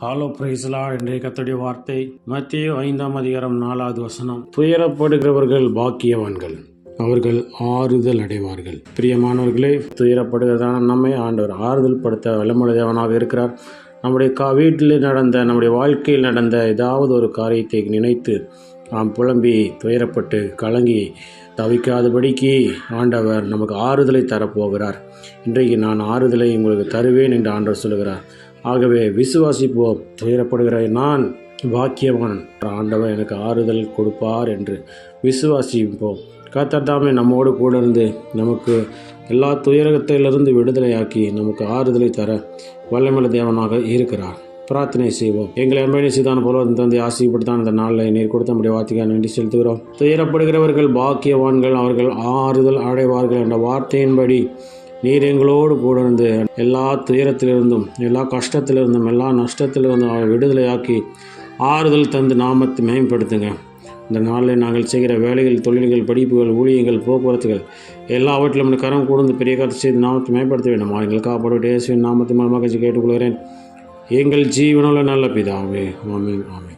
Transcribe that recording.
Hollow பிரைஸ்லா இன்றைய கத்துடைய வார்த்தை மத்திய ஐந்தாம் அதிகாரம் நாலாவது வசனம். துயரப்படுகிறவர்கள் பாக்கியவான்கள். அவர்கள் ஆறுதல் அடைவார்கள். பிரியமானவர்களே துயரப்படுகிறதான நம்மை ஆண்டவர் ஆறுதல் படுத்த வல்லமுடையவனாக இருக்கிறார். நம்முடைய கா வீட்டில் நடந்த நம்முடைய வாழ்க்கையில் நடந்த ஏதாவது ஒரு காரியத்தை நினைத்து நாம் புலம்பி துயரப்பட்டு கலங்கி தவிக்காதபடிக்கு ஆண்டவர் நமக்கு ஆறுதலை தரப்போகிறார். இன்றைக்கு நான் ஆறுதலை உங்களுக்கு தருவேன் என்று ஆண்டவர் சொல்கிறார் ஆகவே விசுவாசிப்போம் துயரப்படுகிற நான் பாக்கியவான். ஆண்டவன் எனக்கு ஆறுதல் கொடுப்பார் என்று விசுவாசிப்போம். கர்த்தர் தாமே நம்மோடு கூட இருந்து நமக்கு எல்லா துயரத்திலிருந்து விடுதலையாக்கி நமக்கு ஆறுதலை தர வல்லமல தேவனாக இருக்கிறார். பிரார்த்தனை செய்வோம். எங்களை அன்பனை செய்தான் போல தந்தை ஆசைப்படுத்தான் இந்த நாளில் நீர் கொடுத்த முடிய வார்த்தைக்காக நன்றி செலுத்துகிறோம். துயரப்படுகிறவர்கள் பாக்கியவான்கள் அவர்கள் ஆறுதல் அடைவார்கள் என்ற வார்த்தையின்படி நீர் எங்களோடு கூட இருந்து எல்லா துயரத்திலிருந்தும் எல்லா கஷ்டத்திலிருந்தும் எல்லா நஷ்டத்திலிருந்தும் அவரை விடுதலையாக்கி ஆறுதல் தந்து நாமத்தை மேம்படுத்துங்க. இந்த நாளில் நாங்கள் செய்கிற வேலைகள் தொழில்கள் படிப்புகள் ஊழியங்கள் போக்குவரத்துகள் எல்லாவற்றிலும் கரம் கூர்ந்து பெரிய கருத்து செய்து நாமத்தை மேம்படுத்த வேண்டும். எங்கள் காப்பாடு நாமத்தை மூலமாக கேட்டுக்கொள்கிறேன். எங்கள் ஜீவனில் நல்ல பிதாவே. ஆமென் ஆமென்.